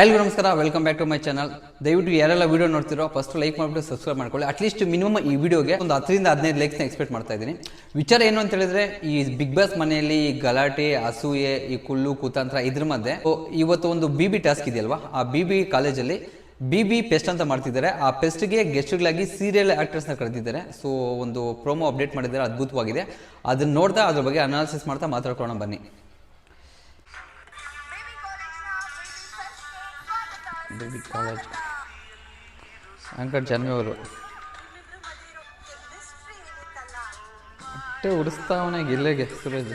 ಎಲ್ರಿಗೂ ನಮಸ್ಕಾರ welcome back to my channel ದಯವಿಟ್ಟು ಯಾರೆಲ್ಲ ವೀಡಿಯೋ ನೋಡ್ತಿರೋ ಫಸ್ಟ್ ಲೈಕ್ ಮಾಡಿಬಿಟ್ಟು ಸಬ್ಸ್ಕ್ರೈಬ್ ಮಾಡ್ಕೊಳ್ಳಿ. ಅಟ್ಲೀಸ್ಟ್ ಮಿನಿಮಮ್ ಈ ವಿಡಿಯೋಗೆ ಒಂದು ಹತ್ತರಿಂದ ಹದಿನೈದು ಲೈಕ್ಸ್ನ ಎಕ್ಸ್ಪೆಕ್ಟ್ ಮಾಡ್ತಾ ಇದ್ದೀನಿ. ವಿಚಾರ ಏನು ಅಂತ ಹೇಳಿದ್ರೆ, ಈ ಬಿಗ್ ಬಾಸ್ ಮನೆಯಲ್ಲಿ ಗಲಾಟೆ, ಅಸೂಯೆ, ಈ ಕುಳ್ಳು, ಕುತಂತ್ರ ಇದ್ರ ಮಧ್ಯೆ ಇವತ್ತು ಒಂದು ಬಿ ಬಿ ಟಾಸ್ಕ್ ಇದೆಯಲ್ವಾ? ಆ ಬಿ ಬಿ ಕಾಲೇಜಲ್ಲಿ ಬಿ ಬಿ ಪೆಸ್ಟ್ ಅಂತ ಮಾಡ್ತಿದ್ದಾರೆ. ಆ ಪೆಸ್ಟ್ಗೆ ಗೆಸ್ಟ್ಗಳಾಗಿ ಸೀರಿಯಲ್ ಆ್ಯಕ್ಟರ್ಸ್ನ ಕರೆದಿದ್ದಾರೆ. ಸೊ ಒಂದು ಪ್ರೋಮೋ ಅಪ್ಡೇಟ್ ಮಾಡಿದ್ದಾರೆ. ಅದ್ಭುತವಾಗಿದೆ. ಅದನ್ನ ನೋಡ್ತಾ ಅದ್ರ ಬಗ್ಗೆ ಅನಾಲಿಸಿಸ್ ಮಾಡ್ತಾ ಮಾತಾಡ್ಕೊಳ್ಳೋಣ ಬನ್ನಿ. ಬೇಬಿ ಕಾಲೇಜ್ ಅಂಕರ್ ಜನ್ಮಿ ಅವರು ಹೊಟ್ಟೆ ಉಡಿಸ್ತಾವನೆ ಗಿಲ್ಲೆಗೆ ಸುರೇಶ್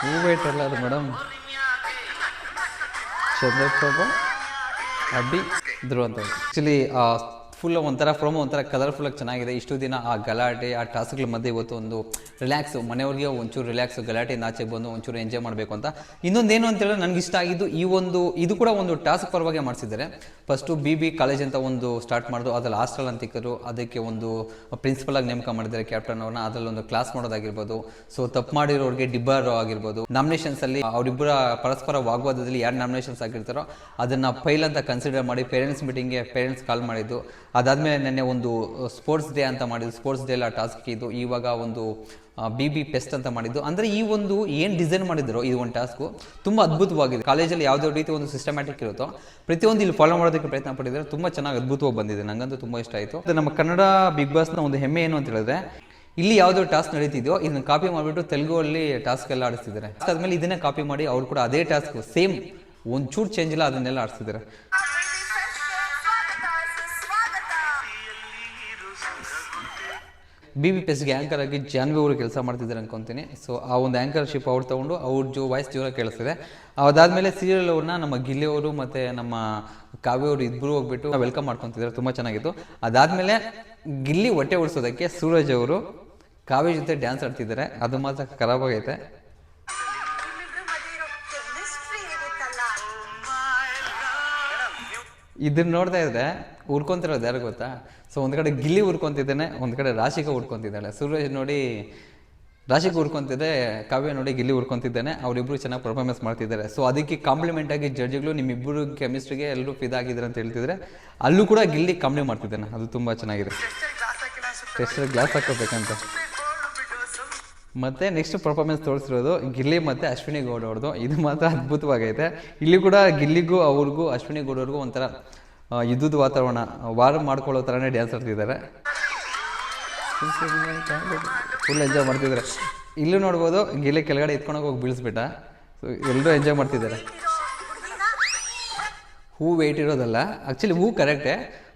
ಹೂ ವೇಟ್ ಅಲ್ಲ ಅದು ಮೇಡಮ್ ಚಂದ್ರಪ್ರಭಾ ಅಡ್ಡಿ ಧ್ರುವ ಅಂತ ಆ್ಯಕ್ಚುಲಿ ಫುಲ್ ಒಂಥರ ಪ್ರೋಮೋ ಒಂಥರ ಕಲರ್ಫುಲ್ ಆಗಿ ಚೆನ್ನಾಗಿದೆ. ಇಷ್ಟು ದಿನ ಆ ಗಲಾಟೆ, ಆ ಟಾಸ್ಕ್ಗಳ ಮಧ್ಯೆ ಇವತ್ತು ಒಂದು ರಿಲ್ಯಾಕ್ಸ್ ಮನೆಯವ್ರಿಗೆ ಒಂಚೂರು ರಿಲ್ಯಾಕ್ಸ್ ಗಲಾಟೆ ನಾಚೆ ಬಂದು ಒಂಚೂರು ಎಂಜಾಯ್ ಮಾಡಬೇಕು ಅಂತ. ಇನ್ನೊಂದೇನು ಅಂತ ಹೇಳಿದ್ರೆ ನನಗೆ ಇಷ್ಟ ಆಗಿದ್ದು ಈ ಒಂದು, ಇದು ಕೂಡ ಒಂದು ಟಾಸ್ಕ್ ಪರವಾಗಿ ಮಾಡಿಸಿದ್ದಾರೆ. ಫಸ್ಟು ಬಿ ಬಿ ಕಾಲೇಜ್ ಅಂತ ಒಂದು ಸ್ಟಾರ್ಟ್ ಮಾಡಿದ್ರು ಅದ್ರಲ್ಲಿ ಹಾಸ್ಟೆಲ್ ಅಂತ ಇಕ್ಕರು, ಅದಕ್ಕೆ ಒಂದು ಪ್ರಿನ್ಸಿಪಲ್ ಆಗಿ ನೇಮಕ ಮಾಡಿದ್ದಾರೆ ಕ್ಯಾಪ್ಟನ್ ಅವ್ರನ್ನ. ಅದರಲ್ಲಿ ಒಂದು ಕ್ಲಾಸ್ ಮಾಡೋದಾಗಿರ್ಬೋದು. ಸೊ ತಪ್ಪು ಮಾಡಿರೋರಿಗೆ ಡಿಬ್ಬರ್ ಆಗಿರ್ಬೋದು. ನಾಮಿನೇಷನ್ಸ್ ಅಲ್ಲಿ ಅವರಿಬ್ಬರ ಪರಸ್ಪರ ವಾಗ್ವಾದದಲ್ಲಿ ಯಾರು ನಾಮಿನೇಷನ್ಸ್ ಆಗಿರ್ತಾರೋ, ಅದನ್ನು ಫೈಲ್ ಅಂತ ಕನ್ಸಿಡರ್ ಮಾಡಿ ಪೇರೆಂಟ್ಸ್ ಮೀಟಿಂಗ್ಗೆ ಪೇರೆಂಟ್ಸ್ ಕಾಲ್ ಮಾಡಿದ್ದು. ಅದಾದ್ಮೇಲೆ ನೆನ್ನೆ ಒಂದು ಸ್ಪೋರ್ಟ್ಸ್ ಡೇ ಅಂತ ಮಾಡಿದ್ದು ಸ್ಪೋರ್ಟ್ಸ್ ಡೇ ಎಲ್ಲ ಟಾಸ್ಕ್ ಇದು ಇವಾಗ ಒಂದು ಬಿ ಬಿ ಪೆಸ್ಟ್ ಅಂತ ಮಾಡಿದ್ದು. ಅಂದರೆ ಈ ಒಂದು ಏನು ಡಿಸೈನ್ ಮಾಡಿದ್ರು ಈ ಒಂದು ಟಾಸ್ಕು ತುಂಬ ಅದ್ಭುತವಾಗಿದೆ. ಕಾಲೇಜಲ್ಲಿ ಯಾವುದೇ ರೀತಿ ಒಂದು ಸಿಸ್ಟಮ್ಯಾಟಿಕ್ ಇರುತ್ತೋ, ಪ್ರತಿಯೊಂದು ಇಲ್ಲಿ ಫಾಲೋ ಮಾಡೋದಕ್ಕೆ ಪ್ರಯತ್ನ ಪಟ್ಟಿದ್ದಾರೆ. ತುಂಬ ಚೆನ್ನಾಗಿ ಅದ್ಭುತವಾಗಿ ಬಂದಿದೆ. ನಂಗಂತೂ ತುಂಬ ಇಷ್ಟ ಆಯಿತು. ನಮ್ಮ ಕನ್ನಡ ಬಿಗ್ ಬಾಸ್ನ ಒಂದು ಹೆಮ್ಮೆ ಏನು ಅಂತ ಹೇಳಿದ್ರೆ, ಇಲ್ಲಿ ಯಾವುದೋ ಟಾಸ್ಕ್ ನಡೀತಿದೆಯೋ, ಇದನ್ನ ಕಾಪಿ ಮಾಡಿಬಿಟ್ಟು ತೆಲುಗಲ್ಲಿ ಟಾಸ್ಕ್ ಎಲ್ಲ ಆಡಿಸ್ತಿದ್ದಾರೆ. ಅದಾದ್ಮೇಲೆ ಇದನ್ನೇ ಕಾಪಿ ಮಾಡಿ ಅವ್ರು ಕೂಡ ಅದೇ ಟಾಸ್ಕ್ ಸೇಮ್ ಒಂಚೂರು ಚೇಂಜ್ ಇಲ್ಲ ಅದನ್ನೆಲ್ಲ ಆಡಿಸ್ತಿದ್ದಾರೆ. ಬಿ ಬಿ ಪಿ ಎಸ್ಗೆ ಆ್ಯಂಕರ್ ಆಗಿ ಜಾನ್ವಿ ಅವರು ಕೆಲಸ ಮಾಡ್ತಿದ್ದಾರೆ ಅನ್ಕೊತೀನಿ. ಸೊ ಆ ಒಂದು ಆ್ಯಂಕರ್ಶಿಪ್ ಅವ್ರು ತೊಗೊಂಡು ಅವ್ರ ಜೋ ವಾಯ್ಸ್ ಜೋರಾಗಿ ಕೇಳಿಸ್ತಿದೆ. ಅದಾದಮೇಲೆ ಸೀರಿಯಲ್ ಅವ್ರನ್ನ ನಮ್ಮ ಗಿಲ್ಲಿ ಅವರು ಮತ್ತು ನಮ್ಮ ಕಾವ್ಯ ಅವರು ಇಬ್ಬರು ಹೋಗ್ಬಿಟ್ಟು ವೆಲ್ಕಮ್ ಮಾಡ್ಕೊತಿದ್ದಾರೆ. ತುಂಬ ಚೆನ್ನಾಗಿತ್ತು. ಅದಾದಮೇಲೆ ಗಿಲ್ಲಿ ಹೊಟ್ಟೆ ಉಳಿಸೋದಕ್ಕೆ ಸೂರಜ್ ಅವರು ಕಾವ್ಯ ಜೊತೆ ಡ್ಯಾನ್ಸ್ ಆಡ್ತಿದ್ದಾರೆ. ಅದು ಮಾತ್ರ ಖರಾಬ್ ಆಗೈತೆ. ಇದನ್ನ ನೋಡ್ತಾ ಇದ್ರೆ ಉರ್ಕೊಂತಿರೋದು ಯಾರು ಗೊತ್ತಾ? ಸೊ ಒಂದ್ ಕಡೆ ಗಿಲ್ಲಿ ಉರ್ಕೊಂತಿದ್ದಾನೆ ಒಂದ್ ಕಡೆ ರಾಶಿಕಾ ಉರ್ಕೊಂತಿದ್ದಾಳೆ. ಸೂರ್ಯ ನೋಡಿ ರಾಶಿಕ ಉರ್ಕೊಂತಿದ್ದೆ ಕಾವ್ಯ ನೋಡಿ ಗಿಲ್ಲಿ ಉರ್ಕೊಂತಿದ್ದಾನೆ ಅವರಿಬ್ರು ಚೆನ್ನಾಗಿ ಪರ್ಫಾರ್ಮೆನ್ಸ್ ಮಾಡ್ತಿದ್ದಾರೆ. ಸೊ ಅದಕ್ಕೆ ಕಾಂಪ್ಲಿಮೆಂಟ್ ಆಗಿ ಜಡ್ಜ್ಗಳು ನಿಮ್ಮಿಬ್ಬರು ಕೆಮಿಸ್ಟ್ರಿಗೆ ಎಲ್ಲರೂ ಫಿದಾಗಿದ್ದಾರೆ ಅಂತ ಹೇಳ್ತಿದ್ರೆ ಅಲ್ಲೂ ಕೂಡ ಗಿಲ್ಲಿ ಕಾಮಿಡಿ ಮಾಡ್ತಿದ್ದಾನೆ. ಅದು ತುಂಬಾ ಚೆನ್ನಾಗಿದೆ. ಟೆಸ್ಟ್ ಗ್ಲಾಸ್ ಹಾಕೋಬೇಕಂತ. ಮತ್ತೆ ನೆಕ್ಸ್ಟ್ ಪರ್ಫಾರ್ಮೆನ್ಸ್ ತೋರಿಸಿರೋದು ಗಿಲ್ಲಿ ಮತ್ತೆ ಅಶ್ವಿನಿ ಗೌಡ ಅವ್ರದ್ದು. ಇದು ಮಾತ್ರ ಅದ್ಭುತವಾಗೈತೆ. ಇಲ್ಲಿ ಕೂಡ ಗಿಲ್ಲಿಗೂ ಅವ್ರಿಗೂ ಅಶ್ವಿನಿ ಗೌಡವ್ರಿಗೂ ಒಂಥರ ಯುದ್ಧದ ವಾತಾವರಣ, ವಾರ ಮಾಡ್ಕೊಳ್ಳೋ ಥರನೇ ಡ್ಯಾನ್ಸ್ ಆಡ್ತಿದ್ದಾರೆ. ಫುಲ್ ಎಂಜಾಯ್ ಮಾಡ್ತಿದ್ದಾರೆ. ಇಲ್ಲೂ ನೋಡ್ಬೋದು, ಗಿಲ್ಲಿ ಕೆಳಗಡೆ ಎತ್ಕೊಂಡೋಗಿ ಹೋಗಿ ಬೀಳಿಸ್ಬಿಟ್ಟ. ಸೊ ಎಲ್ಲರೂ ಎಂಜಾಯ್ ಮಾಡ್ತಿದ್ದಾರೆ. ಹೂ ವೆಯ್ಟ್ ಇರೋದಲ್ಲ. ಆ್ಯಕ್ಚುಲಿ ಹೂ ಕರೆಕ್ಟೇ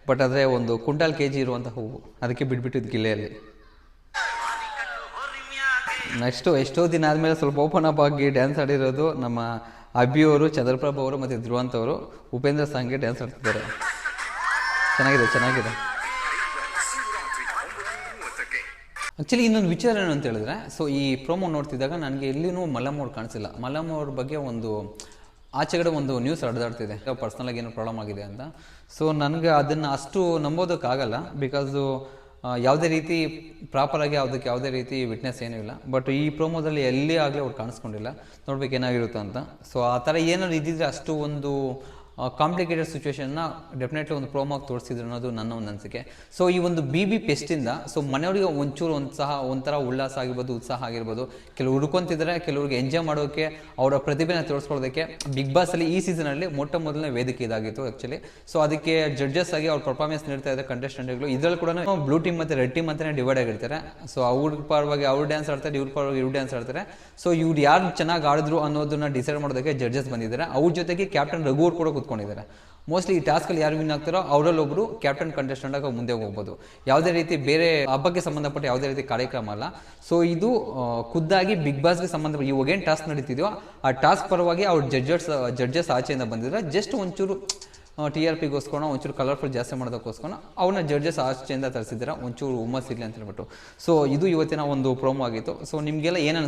ಬಟ್ ಆದರೆ ಒಂದು ಕುಂಟಾಲ್ ಕೆ ಜಿ ಇರುವಂಥ ಹೂವು. ಅದಕ್ಕೆ ಬಿಟ್ಬಿಟ್ಟಿದ್ದು ಗಿಲ್ಲೆಯಲ್ಲಿ. ನೆಕ್ಸ್ಟು ಎಷ್ಟೋ ದಿನ ಆದಮೇಲೆ ಸ್ವಲ್ಪ ಓಪನ್ ಅಪ್ ಆಗಿ ಡ್ಯಾನ್ಸ್ ಆಡಿರೋದು ನಮ್ಮ ಅಭಿ ಅವರು, ಚಂದ್ರಪ್ರಭ ಅವರು ಮತ್ತು ಧ್ರುವಂತ ಅವರು, ಉಪೇಂದ್ರ ಸಾಂಗ್ಗೆ ಡ್ಯಾನ್ಸ್ ಆಡ್ತಿದ್ದಾರೆ. ಚೆನ್ನಾಗಿದೆ ಚೆನ್ನಾಗಿದೆ. ಆ್ಯಕ್ಚುಲಿ ಇನ್ನೊಂದು ವಿಚಾರ ಏನು ಅಂತ ಹೇಳಿದ್ರೆ ಸೊ ಈ ಪ್ರೋಮೋ ನೋಡ್ತಿದ್ದಾಗ ನನಗೆ ಎಲ್ಲಿನೂ ಮಲಮೋರ್ ಕಾಣಿಸಿಲ್ಲ. ಮಲ್ಲಮ್ಮವ್ರ ಬಗ್ಗೆ ಒಂದು ಆಚೆಗಡೆ ಒಂದು ನ್ಯೂಸ್ ಹರಿದಾಡ್ತಿದೆ. ಪರ್ಸ್ನಲಾಗಿ ಏನೋ ಪ್ರಾಬ್ಲಮ್ ಆಗಿದೆ ಅಂತ. ಸೊ ನನಗೆ ಅದನ್ನು ಅಷ್ಟು ನಂಬೋದಕ್ಕಾಗಲ್ಲ ಬಿಕಾಸು ಯಾವುದೇ ರೀತಿ ಪ್ರಾಪರಾಗಿ ಅದಕ್ಕೆ ಯಾವುದೇ ರೀತಿ ವಿಟ್ನೆಸ್ ಏನೂ ಇಲ್ಲ. ಬಟ್ ಈ ಪ್ರೋಮೋದಲ್ಲಿ ಎಲ್ಲಿ ಆಗಲಿ ಅವ್ರು ಕಾಣಿಸ್ಕೊಂಡಿಲ್ಲ. ನೋಡ್ಬೇಕು ಏನಾಗಿರುತ್ತೆ ಅಂತ. ಸೊ ಆ ಥರ ಏನಾದ್ರು ಇದ್ದಿದ್ರೆ ಅಷ್ಟು ಒಂದು ಕಾಂಪ್ಲಿಕೇಟೆಡ್ ಸಿಚುವೇಶನ್ನ ಡೆಫಿನೆಟ್ಲಿ ಒಂದು ಪ್ರೋಮಾಗಿ ತೋರಿಸಿದ್ರು ಅನ್ನೋದು ನನ್ನ ಒಂದು ಅನಿಸಿಕೆ. ಸೊ ಈ ಒಂದು ಬಿ ಬಿ ಪೆಸ್ಟಿಂದ ಸೊ ಮನೆಯವರಿಗೆ ಒಂಚೂರು ಒಂದು ಸಹ, ಒಂಥರ ಉಲ್ಲಾಸ ಆಗಿರ್ಬೋದು, ಉತ್ಸಾಹ ಆಗಿರ್ಬೋದು ಕೆಲವು ಹುಡ್ಕೊಂತಿದ್ದಾರೆ ಕೆಲವ್ರಿಗೆ ಎಂಜಾಯ್ ಮಾಡೋಕ್ಕೆ ಅವರ ಪ್ರತಿಭೆನ ತೋರಿಸ್ಕೊಳ್ಳೋದಕ್ಕೆ ಬಿಗ್ ಬಾಸಲ್ಲಿ ಈ ಸೀಸನಲ್ಲಿ ಮೊಟ್ಟ ಮೊದಲನೇ ವೇದಿಕೆ ಇದಾಗಿತ್ತು ಆ್ಯಕ್ಚುಲಿ ಸೊ ಅದಕ್ಕೆ ಜಡ್ಜಸ್ ಆಗಿ ಅವ್ರ ಪರ್ಫಾರ್ಮೆನ್ಸ್ ನೀಡ್ತಾ ಇದ್ದಾರೆ ಕಂಟೆಸ್ಟೆಂಟ್ಗಳು ಇದರಲ್ಲಿ ಕೂಡ ಬ್ಲೂ ಟೀಮ್ ಮತ್ತು ರೆಡ್ ಟೀಮ್ ಅಂತಲೇ ಡಿವೈಡ್ ಆಗಿರ್ತಾರೆ. ಸೊ ಅವ್ರ ಪರವಾಗಿ ಅವ್ರು ಡ್ಯಾನ್ಸ್ ಆಡ್ತಾರೆ, ಇವ್ರ ಪರವಾಗಿ ಇವ್ರು ಡ್ಯಾನ್ಸ್ ಆಡ್ತಾರೆ. ಸೊ ಇವ್ರು ಯಾರು ಚೆನ್ನಾಗಿ ಆಡಿದ್ರು ಅನ್ನೋದನ್ನ ಡಿಸೈಡ್ ಮಾಡೋದಕ್ಕೆ ಜಡ್ಜಸ್ ಬಂದಿದ್ದಾರೆ. ಅವ್ರ ಜೊತೆಗೆ ಕ್ಯಾಪ್ಟನ್ ರಘು ಅವ್ರು ಕೂಡ ಕೂತ್ಕೊಂಡಿದ್ದಾರೆ. ಮೋಸ್ಟ್ಲಿ ಈ ಟಾಸ್ಕಲ್ಲಿ ಯಾರು ವಿನ್ ಆಗ್ತಾರೋ ಅವರಲ್ಲಿ ಒಬ್ಬರು ಕ್ಯಾಪ್ಟನ್ ಕಂಟೆಸ್ಟೆಂಟ್ ಆಗಿ ಮುಂದೆ ಹೋಗ್ಬೋದು. ಯಾವುದೇ ರೀತಿ ಬೇರೆ ಹಬ್ಬಕ್ಕೆ ಸಂಬಂಧಪಟ್ಟ ಯಾವುದೇ ರೀತಿ ಕಾರ್ಯಕ್ರಮ ಅಲ್ಲ. ಸೊ ಇದು ಖುದ್ದಾಗಿ ಬಿಗ್ ಬಾಸ್ಗೆ ಸಂಬಂಧ ಇವಾಗ ಏನು ಟಾಸ್ಕ್ ನಡೀತಿದೆಯೋ ಆ ಟಾಸ್ಕ್ ಪರವಾಗಿ ಅವ್ರ ಜಡ್ಜಸ್ ಜಡ್ಜಸ್ ಆಚೆಯಿಂದ ಬಂದಿದ್ರೆ ಜಸ್ಟ್ ಒಂಚೂರು ಟಿ ಆರ್ ಪಿಗೋಸ್ಕರ ಒಂಚೂರು ಕಲರ್ಫುಲ್ ಜಾಸ್ತಿ ಮಾಡೋದಕ್ಕೋಸ್ಕರ ಅವನ್ನ ಜಡ್ಜಸ್ ಆಚೆಯಿಂದ ತರಿಸಿದ್ದೀರಾ? ಒಂಚೂರು ಹುಮ್ಮಸ್ ಇರಲಿ ಅಂತ ಹೇಳ್ಬಿಟ್ಟು. ಸೊ ಇದು ಇವತ್ತಿನ ಒಂದು ಪ್ರೋಮೋ ಆಗಿತ್ತು. ಸೊ ನಿಮಗೆಲ್ಲ ಏನು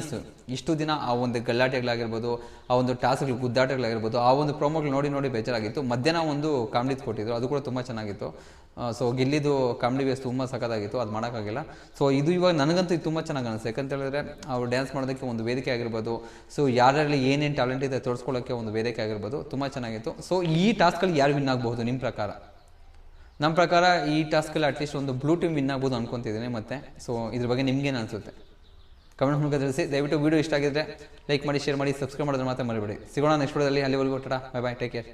ಇಷ್ಟು ದಿನ ಆ ಒಂದು ಗಲ್ಲಾಟೆಗಳಾಗಿರ್ಬೋದು ಆ ಒಂದು ಟಾಸ್ಕ್ಗಳು, ಗುದ್ದಾಟಗಳಾಗಿರ್ಬೋದು, ಆ ಒಂದು ಪ್ರೋಮೋಗಳು ನೋಡಿ ನೋಡಿ ಬೇಜಾರಾಗಿತ್ತು. ಮಧ್ಯಾಹ್ನ ಒಂದು ಕಾಮಿಡಿ ಕೊಟ್ಟಿದ್ರು. ಅದು ಕೂಡ ತುಂಬ ಚೆನ್ನಾಗಿತ್ತು. ಸೊ ಗಿಲ್ಲಿದು ಕಾಮಿಡಿ ವೇಸ್ ತುಂಬ ಸಖತ್ತಾಗಿತ್ತು, ಅದು ಮಾಡೋಕ್ಕಾಗಿಲ್ಲ. ಸೊ ಇದು ಇವಾಗ ನನಗಂತೂ ಇದು ತುಂಬ ಚೆನ್ನಾಗಿ ಅನಿಸುತ್ತೆ ಯಾಕಂತ ಹೇಳಿದ್ರೆ, ಅವ್ರು ಡ್ಯಾನ್ಸ್ ಮಾಡೋದಕ್ಕೆ ಒಂದು ವೇದಿಕೆ ಆಗಿರ್ಬೋದು ಸೊ ಯಾರಲ್ಲಿ ಏನೇನು ಟ್ಯಾಲೆಂಟ್ ಇದೆ ತೋರಿಸ್ಕೊಳ್ಳೋಕ್ಕೆ ಒಂದು ವೇದಿಕೆ ಆಗಿರ್ಬೋದು, ತುಂಬ ಚೆನ್ನಾಗಿತ್ತು. ಸೊ ಈ ಟಾಸ್ಕಲ್ಲಿ ಯಾರು ವಿನ್ ಆಗಬಹುದು ನಿಮ್ಮ ಪ್ರಕಾರ? ನಮ್ಮ ಪ್ರಕಾರ ಈ ಟಾಸ್ಕಲ್ಲಿ ಅಟ್ಲೀಸ್ಟ್ ಒಂದು ಬ್ಲೂ ಟೀಮ್ ವಿನ್ ಆಗ್ಬೋದು ಅನ್ಕೊತಿದ್ದೀನಿ ಮತ್ತೆ. ಸೊ ಇದ್ರ ಬಗ್ಗೆ ನಿಮ್ಗೇನು ಅನಿಸುತ್ತೆ? ಕಮೆಂಟ್ ಮೂಲಕ ತಿಳಿಸಿ. ದಯವಿಟ್ಟು ವೀಡಿಯೋ ಇಷ್ಟ ಆಗಿದ್ರೆ ಲೈಕ್ ಮಾಡಿ ಶೇರ್ ಮಾಡಿ ಸಬ್ಸ್ಕ್ರೈಬ್ ಮಾಡೋದನ್ನ ಮಾತ್ರ ಮರಿಬೇಡಿ. ಸಿಗೋಣ ನೆಕ್ಸ್ಟ್ ವಿಡಿಯೋದಲ್ಲಿ ಅಲ್ಲಿವರೆಗೂ tata bye bye take care